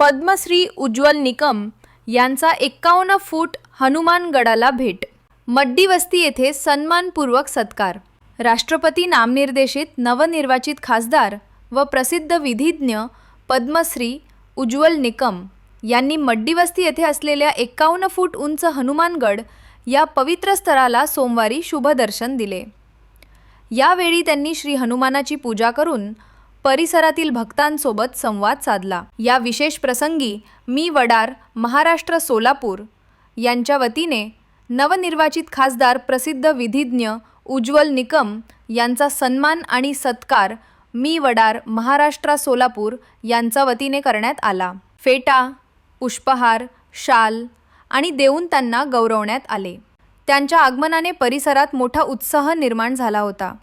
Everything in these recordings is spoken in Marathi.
पद्मश्री उज्ज्वल निकम यांचा एक्कावन्न फूट हनुमानगडाला भेट. मड्डी वस्ती येथे सन्मानपूर्वक सत्कार. राष्ट्रपती नामनिर्देशित नवनिर्वाचित खासदार व प्रसिद्ध विधिज्ञ पद्मश्री उज्ज्वल निकम यांनी मड्डी वस्ती येथे असलेल्या एक्कावन्न फूट उंच हनुमानगड या पवित्र स्थळाला सोमवारी शुभदर्शन दिले. यावेळी त्यांनी श्री हनुमानाची पूजा करून परिसरातील भक्तांसोबत संवाद साधला. या विशेष प्रसंगी मी वडार महाराष्ट्र सोलापूर यांच्या वतीने नवनिर्वाचित खासदार प्रसिद्ध विधिज्ञ उज्ज्वल निकम यांचा सन्मान आणि सत्कार मी वडार महाराष्ट्र सोलापूर यांच्या वतीने करण्यात आला. फेटा पुष्पहार शाल आणि देऊन त्यांना गौरवण्यात आले. त्यांच्या आगमनाने परिसरात मोठा उत्साह निर्माण झाला होता.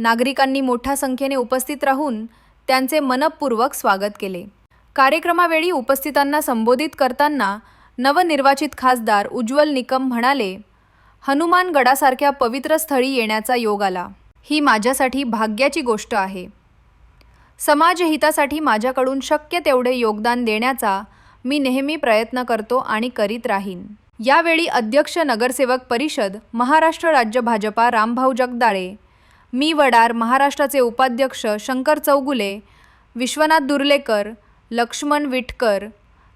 नागरिकांनी मोठ्या संख्येने उपस्थित राहून त्यांचे मनपूर्वक स्वागत केले. कार्यक्रमावेळी उपस्थितांना संबोधित करताना नवनिर्वाचित खासदार उज्ज्वल निकम म्हणाले हनुमानगडासारख्या पवित्र स्थळी येण्याचा योग आला. ही माझ्यासाठी भाग्याची गोष्ट आहे. समाजहितासाठी माझ्याकडून शक्य तेवढे योगदान देण्याचा मी नेहमी प्रयत्न करतो आणि करीत राहीन. यावेळी अध्यक्ष नगरसेवक परिषद महाराष्ट्र राज्य भाजपा रामभाऊ जगदाळे मी वडार महाराष्ट्राचे उपाध्यक्ष शंकर चौगुले विश्वनाथ दुर्लेकर लक्ष्मण विटकर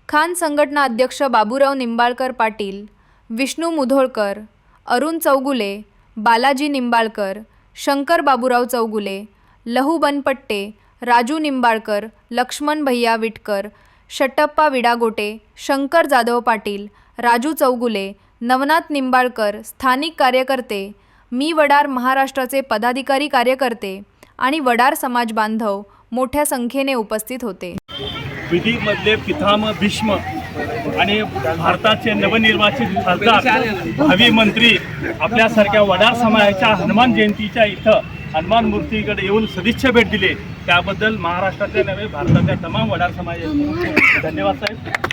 खान संघटना अध्यक्ष बाबूराव निंबाळकर पाटील विष्णू मुधोळकर अरुण चौगुले बालाजी निंबाळकर शंकर बाबूराव चौगुले लहू बनपट्टे राजू निंबाळकर लक्ष्मण भैया विटकर शट्टप्पा विडागोटे शंकर जाधव पाटील राजू चौगुले नवनाथ निंबाळकर स्थानिक कार्यकर्ते मी वडार महाराष्ट्राचे पदाधिकारी कार्यकर्ते आणि वडार समाज बांधव मोठ्या संख्येने उपस्थित होते. विधीमधले पिथाम भीष्म आणि भारताचे नवनिर्वाचित खासदार भावी मंत्री आपल्यासारख्या वडार समाजाच्या हनुमान जयंतीच्या इथं हनुमान मूर्तीकडे येऊन सदिच्छा भेट दिली. त्याबद्दल महाराष्ट्रातल्या नव्हे भारताच्या तमाम वडार समाजाचे धन्यवाद साहेब.